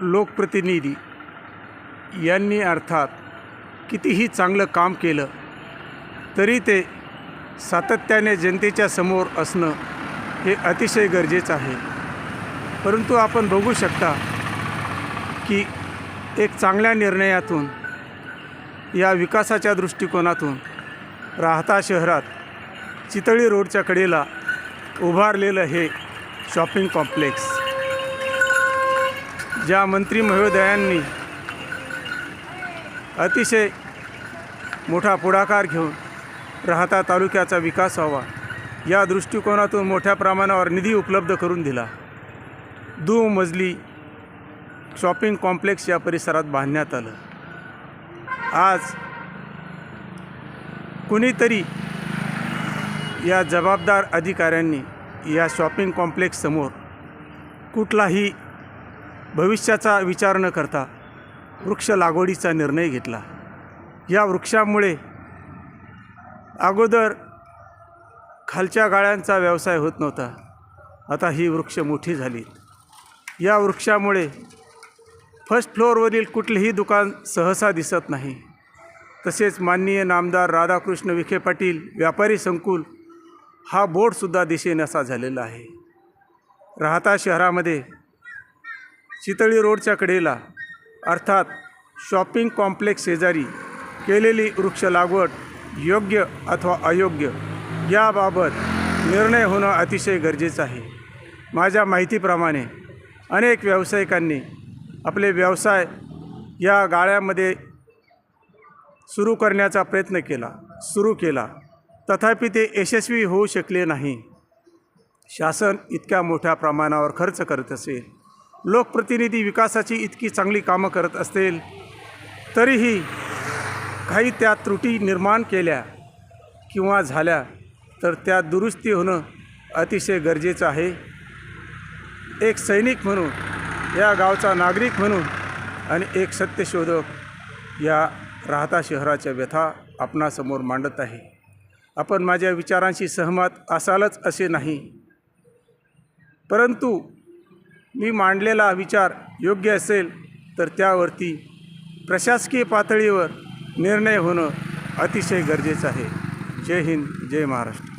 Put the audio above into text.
लोकप्रतिनिधी यांनी अर्थात कितीही चांगलं काम केलं तरी ते सातत्याने जनतेच्या समोर असणं हे अतिशय गरजेचं आहे. परंतु आपण बघू शकता की एक चांगल्या निर्णयातून या विकासाच्या दृष्टिकोनातून राहता शहरात चितळी रोडच्या कडेला उभारलेलं हे शॉपिंग कॉम्प्लेक्स ज्या मंत्री महोदयांनी अतिशय मोठा पुढाकार घेऊन राहता तालुक्याचा विकास व्हावा या दृष्टिकोनातून मोठ्या प्रमाणावर निधी उपलब्ध करून दिला. दुमजली शॉपिंग कॉम्प्लेक्स या परिसरात बांधण्यात आलं. आज कुणीतरी या जबाबदार अधिकाऱ्यांनी या शॉपिंग कॉम्प्लेक्ससमोर कुठलाही भविष्याचा विचार न करता वृक्ष लागवडीचा निर्णय घेतला. या वृक्षामुळे अगोदर खालच्या गाळ्यांचा व्यवसाय होत नव्हता. आता ही वृक्ष मोठी झाली. या वृक्षामुळे फर्स्ट फ्लोअरवरील कुठलेही दुकान सहसा दिसत नाही. तसेच माननीय नामदार राधाकृष्ण विखे पाटील व्यापारी संकुल हा बोर्डसुद्धा दिसेनासा झालेला आहे. राहता शहरामध्ये चितळी रोडच्या कडेला अर्थात शॉपिंग कॉम्प्लेक्स शेजारी केलेली वृक्ष लागवड योग्य अथवा अयोग्य याबाबत निर्णय होणं अतिशय गरजेचं आहे. माझ्या माहितीप्रमाणे अनेक व्यावसायिकांनी आपले व्यवसाय या गाळ्यामध्ये सुरू करण्याचा प्रयत्न केला सुरू केला. तथापि ते यशस्वी होऊ शकले नाही. शासन इतक्या मोठ्या प्रमाणावर खर्च करत असेल. लोकप्रतिनिधी विकासाची इतकी चांगली कामं करत असतील तरीही काही त्या त्रुटी निर्माण केल्या किंवा झाल्या तर त्या दुरुस्ती होणं अतिशय गरजेचं आहे. एक सैनिक म्हणून या गावचा नागरिक म्हणून आणि एक सत्यशोधक या राहता शहराच्या व्यथा आपणासमोर मांडत आहे. आपण माझ्या विचारांशी सहमत असालच असे नाही. परंतु मी मांडलेला विचार योग्य असेल तर त्यावरती प्रशासकीय पातळीवर निर्णय होणं अतिशय गरजेचं आहे. जय हिंद जय महाराष्ट्र.